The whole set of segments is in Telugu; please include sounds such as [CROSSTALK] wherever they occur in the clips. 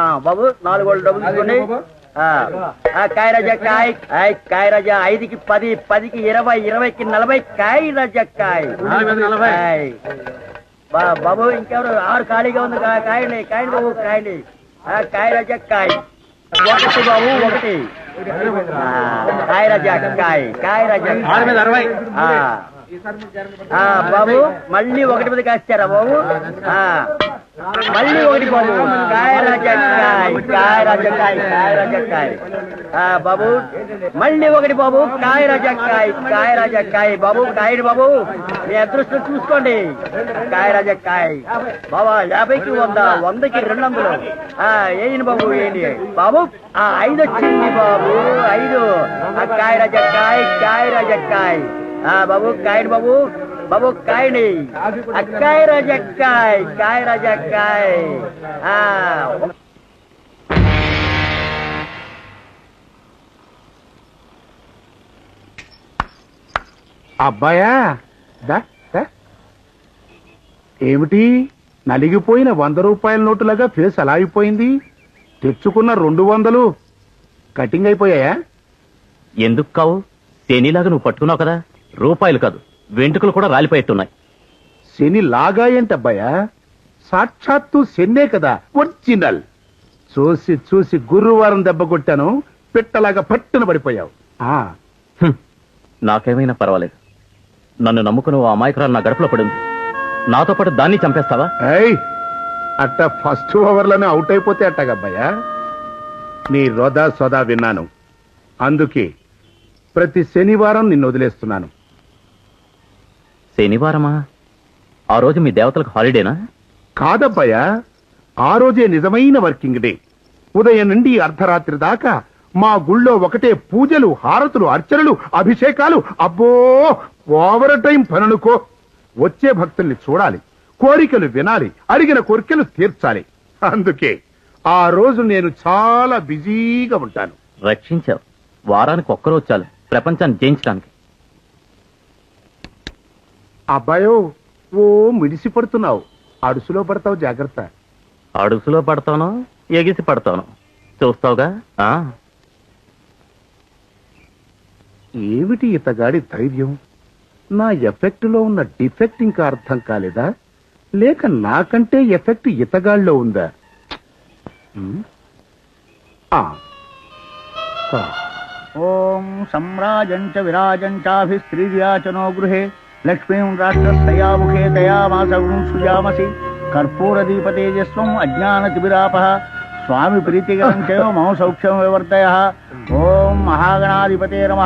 ఆ, బాబు నాలుగు వాళ్ళు డబ్బులు ఆ, కాయ రాజా కాయ్. ఆయ్, కాయ రాజా ఐదుకి పది పదికి ఇరవై ఇరవైకి నలభై కాయ రాజా కాయ్. బాబు ఇంకెవరు? ఆరు ఖాళీగా ఉంది. కాయండి కాయండి బాబు కాయండి ఆ, కాయ రాజా కాయ్. ఒకటి బాబు ఒకటి. కాయ రాజా కాయ్. కాయ రాజా బాబు మళ్ళీ ఒకటి మీద కాస్తారా బాబు? ఆ, మళ్ళీ ఒకటి బాబు కాయ రాజక్కాయ్ కాయ రాజక్కాయ్ కాయ రాజకాయ్ ఆ, బాబు మళ్ళీ ఒకటి బాబు కాయ రాజక్కాయ్ కాయ రాజక్కాయ్ బాబు కాయడు బాబు మీ అదృష్టం చూసుకోండి కాయ రాజకాయ్ బాబా యాభైకి వంద వందకి రెండు వందలు ఆ, ఏంటి బాబు ఏంటి బాబు ఆ ఐదు వచ్చింది బాబు ఐదు కాయ రాజకాయ్ కాయ రాజక్కాయ్ ఆ బాబు కాయడు బాబు బాబు కాయని అక్కాయ రాజక్కాయ్ కాయ రాజక్కాయ్ అబ్బాయా దా, దా. ఏమిటి? నలిగిపోయిన వంద రూపాయల నోటులాగా ఫేస్ అలా అయిపోయింది? తెచ్చుకున్న రెండు వందలు కటింగ్ అయిపోయాయా? ఎందుకు కావు? శనిలాగా నువ్వు పట్టుకున్నావు కదా. రూపాయలు కాదు. వెంట్రుకలు కూడా రాలిపోయేట్టున్నాయి. శని లాగా ఏంటబ్బాయా సాక్షాత్తు శన్నే కదా ఒరిజినల్. చూసి చూసి గురువారం దెబ్బ కొట్టాను పిట్టలాగా పట్టున పడిపోయావు. ఆ. హ్మ్. నాకేమైనా పర్వాలేదు. నన్ను నమ్ముకుని ఓ అమాయకురాలు నా గడపలో పడింది. నాతో పాటు దాన్ని చంపేస్తావా? ఏయ్! అట్ట ఫస్ట్ ఓవర్లోనే అవుట్ అయిపోతే అట్టగబ్బాయా నీ రొదా సొదా విన్నాను. అందుకే ప్రతి శనివారం నిన్ను వదిలేస్తున్నాను. శనివారమా ఆ రోజు మీ దేవతలకు హాలిడేనా? కాదబ్బాయా ఆ రోజే నిజమైన వర్కింగ్ డే. ఉదయం నుండి అర్ధరాత్రి దాకా మా గుళ్ళో ఒకటే పూజలు హారతులు అర్చనలు అభిషేకాలు. అబ్బో ఓవర్ టైం పనులుకో. వచ్చే భక్తుల్ని చూడాలి కోరికలు వినాలి అడిగిన కోరికలు తీర్చాలి. అందుకే ఆ రోజు నేను చాలా బిజీగా ఉంటాను. రక్షించావు. వారానికి ఒక్కరోజు చాలు. ప్రపంచాన్ని జయించడానికి. అబ్బాయో ఓ మిడిసి పడుతున్నావు అడుసులో పడతావు జాగ్రత్త. అడుసులో పడతాను ఎగిసి పడతాను. చూస్తావుగా? ఆ? ఏమిటి ఇతగాడి ధైర్యం? నా ఎఫెక్ట్లో ఉన్న డిఫెక్ట్ ఇంకా అర్థం కాలేదా? లేక నాకంటే ఎఫెక్ట్ ఇతగాళ్ళలో ఉందా. ఓం సమ్రాజం చ విరాజం చాభిస్త్రీర్యాచనో గృహే. లక్ష్మీం రాష్ట్రస్తయాముఖే తయామాసగుం సుజామసి కర్పూరదీపతేజస్వం దీపతేజస్వం స్వామి ప్రీతికరం చైవ మమ సౌఖ్యం వివర్తయ ఓం మహాగణాధిపతే నమ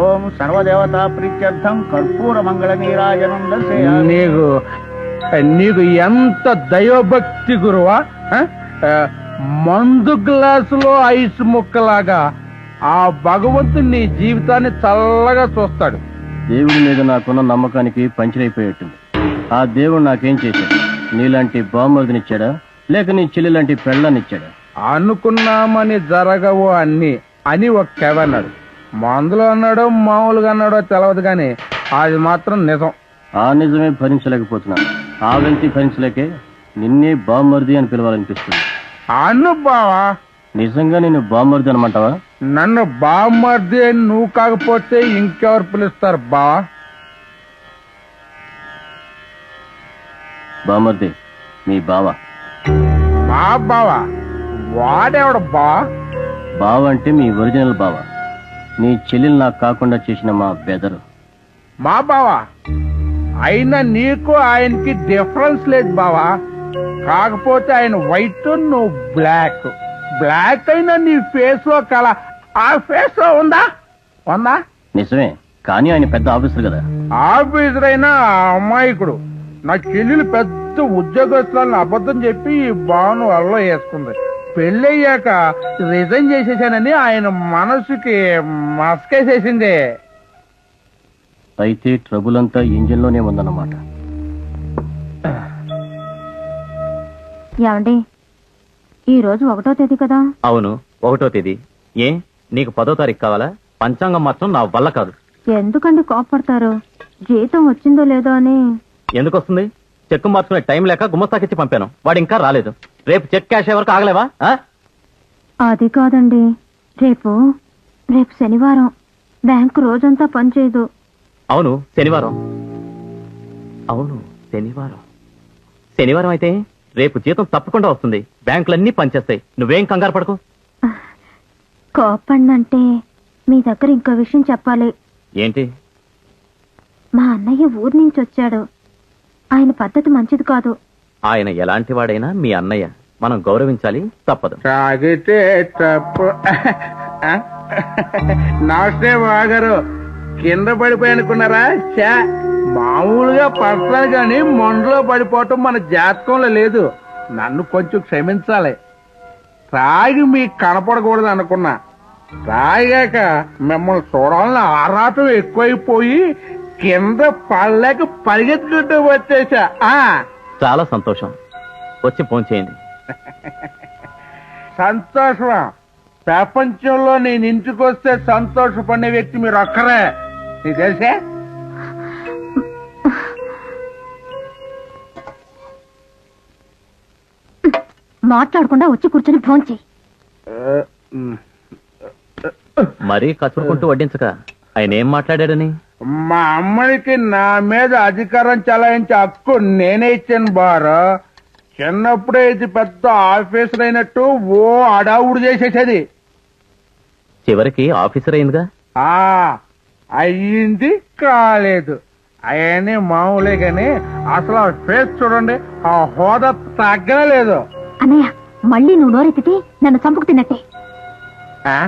ఓం సర్వదేవతా ప్రీత్యర్థం కర్పూర మంగళ నీరాజనం నీకు నీకు ఎంత దైవభక్తి గురువా మందు గ్లాసులో ఐస్ ముక్కలాగా ఆ భగవంతుడు నీ జీవితాన్ని చల్లగా చూస్తాడు. దేవుడి మీద నాకున్న నమ్మకానికి పంచరైపోయేట్టుంది. ఆ దేవుడు నాకేం చేశాడు? నీలాంటి బామ్మర్దినిచ్చాడా లేక నీ చెల్లి లాంటి పెళ్ళనిచ్చాడా అనుకున్నామని జరగవు అన్ని అని ఒక కవి అన్నాడు. మందులో అన్నాడో మామూలుగా అన్నాడో తెలవదు కానీ అది మాత్రం నిజం. ఆ నిజమే భరించలేకపోతున్నాను. ఆ వ్యక్తి భరించలేకే నిన్నే బామ్మర్ది అని పిలవాలనిపిస్తుంది. అను బావా. నిజంగా నేను బామ్మర్ది అనమంటావా? నన్ను బామ్మర్ది అని నువ్వు కాకపోతే ఇంకెవరు పిలుస్తారు బావా బామ్మర్ది మీ బావ. బా బావా? వాడేవాడు బా? బావ అంటే మీ ఒరిజినల్ బావ. నీ చెల్లెలు నాకు కాకుండా చేసిన మా బెదరు. మా బావా? అయినా నీకు ఆయనకి డిఫరెన్స్ లేదు బావా. కాకపోతే ఆయన వైట్ నువ్వు బ్లాక్ బ్లాక్ అయినా నీ ఫేస్లో కళ. ఆ ఫేస్లో ఉందా? ఉందా? నిజమే. కానీ ఆయన పెద్ద ఆఫీసర్ కదా. ఆఫీసర్ అయినా ఆ అమాయకుడు. నా చెల్లెలు పెద్ద ఉద్యోగస్తులను అబద్ధం చెప్పి ఈ బాను వల్ల వేసుకుంది పెళ్ళయ్యాక రిజైన్ చేసేసానని ఆయన మనసుకి మస్కేసేసింది. అయితే ట్రబుల్ అంతా ఇంజిన్లోనే ఉందన్నమాట. ఏమండి? ఈ రోజు ఒకటో తేదీ కదా? అవును ఒకటో తేదీ. ఏ? నీకు పదో తారీఖు కావాలా? పంచాంగం మాత్రం నా వల్ల కాదు. ఎందుకండి కోపడతారు? జీతం వచ్చిందో లేదో అని. ఎందుకు వస్తుంది? చెక్కు మార్చుకునే టైం లేక గుమస్తాకిచ్చి పంపాను. వాడు ఇంకా రాలేదు. రేపు చెక్ క్యాష్ వరకు ఆగలేవా? ఆ? అది కాదండి. రేపు రేపు శనివారం. బ్యాంకు రోజంతా పనిచేయదు అవును శనివారం. అవును శనివారం. శనివారం అయితే రేపు జీతం తప్పకుండా వస్తుంది. బ్యాంకులన్నీ పనిచేస్తాయి. నువ్వేం కంగారు పడకు. కోపండంటే మీ దగ్గర ఇంకో విషయం చెప్పాలి. ఏంటి? మా అన్నయ్య ఊరి నుంచి వచ్చాడు. ఆయన పద్ధతి మంచిది కాదు. ఆయన ఎలాంటి వాడైనా మీ అన్నయ్య. మనం గౌరవించాలి తప్పదు. తాగితే తప్పు. నమస్తే బాగారు కింద పడిపోయి అనుకున్నారా? చా మామూలుగా పడతాను కానీ మొండలో పడిపోవటం మన జాతకంలో లేదు. నన్ను కొంచెం క్షమించాలి. తాగి మీకు కనపడకూడదు అనుకున్నా. తాగాక మిమ్మల్ని చూడాలని ఆరాటం ఎక్కువైపోయి కింద పడలేక పరిగెత్తుకుంటూ వచ్చేసా. ఆ. చాలా సంతోషం. వచ్చి ఫోన్ చేయండి. [LAUGHS] సంతోషమా? ప్రపంచంలో నేను ఇంటికి వస్తే సంతోషపడే వ్యక్తి మీరు ఒక్కరే. నీకు తెలిసే? [LAUGHS] మాట్లాడకుండా వచ్చి కూర్చొని ఫోన్ చేయి. మరీ కసురుకుంటూ వడ్డించక ఆయన ఏం మాట్లాడాడని? మా అమ్మడికి నా మీద అధికారం చలాయించే హక్కు నేనే ఇచ్చాను బారు. చిన్నప్పుడే ఇది పెద్ద ఆఫీసర్ అయినట్టు ఓ అడావుడు చేసేసేది. చివరికి ఆఫీసర్ అయిందిగా? ఆ అయ్యింది కాలేదు. అవన్నీ మామూలే కానీ అసలు ఆ ఫేస్ చూడండి ఆ హోదా తగ్గలేదు అన్నయ్య మళ్ళీ నువ్వు నోరెత్తితే నన్ను చంపుకు తిన్నట్టే ఆ?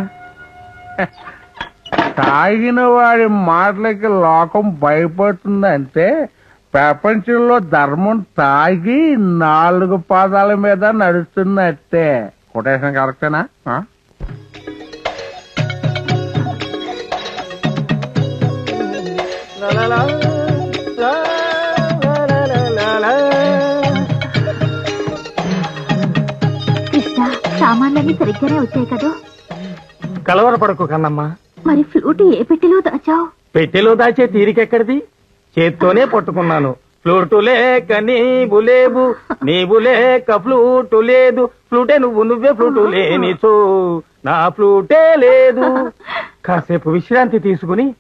తాగిన వాడి మాటలకి లోకం భయపడుతుందంటే ప్రపంచంలో ధర్మం తాగి నాలుగు పాదాల మీద నడుస్తున్నట్టే కొటేషన్ కరెక్టేనా ఆ? కృష్ణ సామాన్లన్నీ సరిగ్గానే వచ్చాయి కదా? కలవరపడకు కన్నమ్మా. మరి ఫ్లూట్ ఏ పెట్టెలో దాచావు? పెట్టెలో దాచే తీరికెక్కడిది? చేత్తోనే పట్టుకున్నాను. ఫ్లూటు లేక నీవు లేవు నీవు లేక ఫ్లూటు లేదు. ఫ్లూటే నువ్వు నువ్వే ఫ్లూటు లేనిచో. నా ఫ్లూటే లేదు. కాసేపు విశ్రాంతి తీసుకుని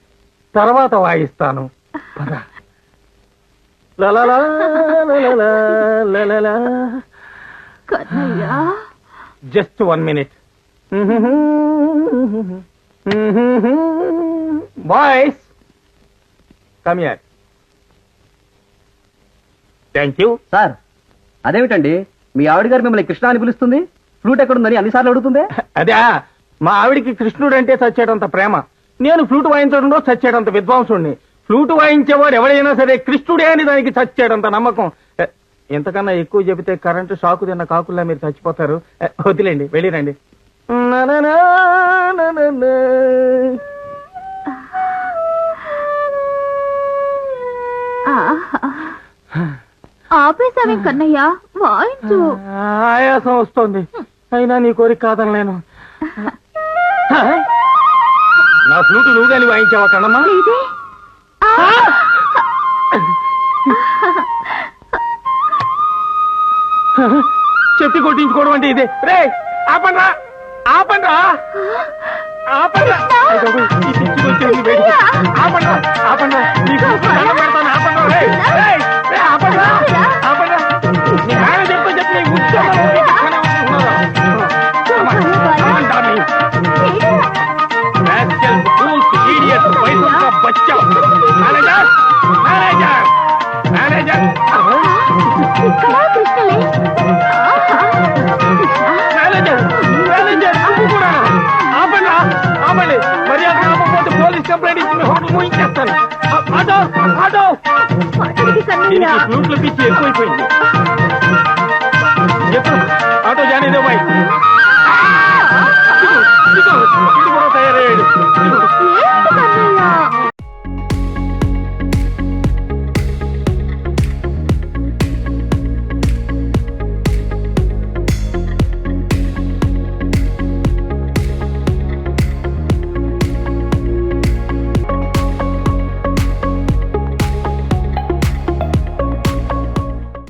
తర్వాత వాయిస్తాను. పద. లలలా, లలలా, లలలా. Just one minute. Boys come here. Thank you. Sir అదేమిటండి? మీ ఆవిడ గారు మిమ్మల్ని కృష్ణ అని పిలుస్తుంది? ఫ్లూట్ ఎక్కడుందని అన్నిసార్లు అడుగుతుంది? అదే మా ఆవిడికి కృష్ణుడు అంటే చచ్చేటంత ప్రేమ. నేను ఫ్లూట్ వాయించడంలో చచ్చేటంత విద్వాంసుడిని ఫ్లూట్ వాయించేవాడు ఎవడైనా సరే కృష్ణుడే అని దానికి చచ్చేటంత నమ్మకం. ఇంతకన్నా ఎక్కువ చెబితే కరెంటు షాకు తిన్న కాకుల్లా మీరు చచ్చిపోతారు. వదిలేండి వెళ్ళిరండి. కన్నయ్య వాయించు ఆయాసం వస్తోంది. అయినా నీ కోరిక కాదనలేను. [LAUGHS] నా ఫ్లూట్ నువ్వు కానీ వాయించావా కన్నమ్మా? చెప్పి కొట్టించుకోవడం అంటే ఇదే. రే ఆపండ్రా ఆపండ్రా ఆపండ్రా. ఆపండ్రా ఆపండ్రా. ఆపండ్రా. ఆపండి మర్యాద ఆపకపోతే పోలీస్ కంప్లైంట్ ఇచ్చి మీ హోటల్ మూయించేస్తాను. Auto auto. ఫ్లూట్ల పిచ్చి ఎక్కువైపోయింది. చెప్పు ఆటో జానీ బాయ్.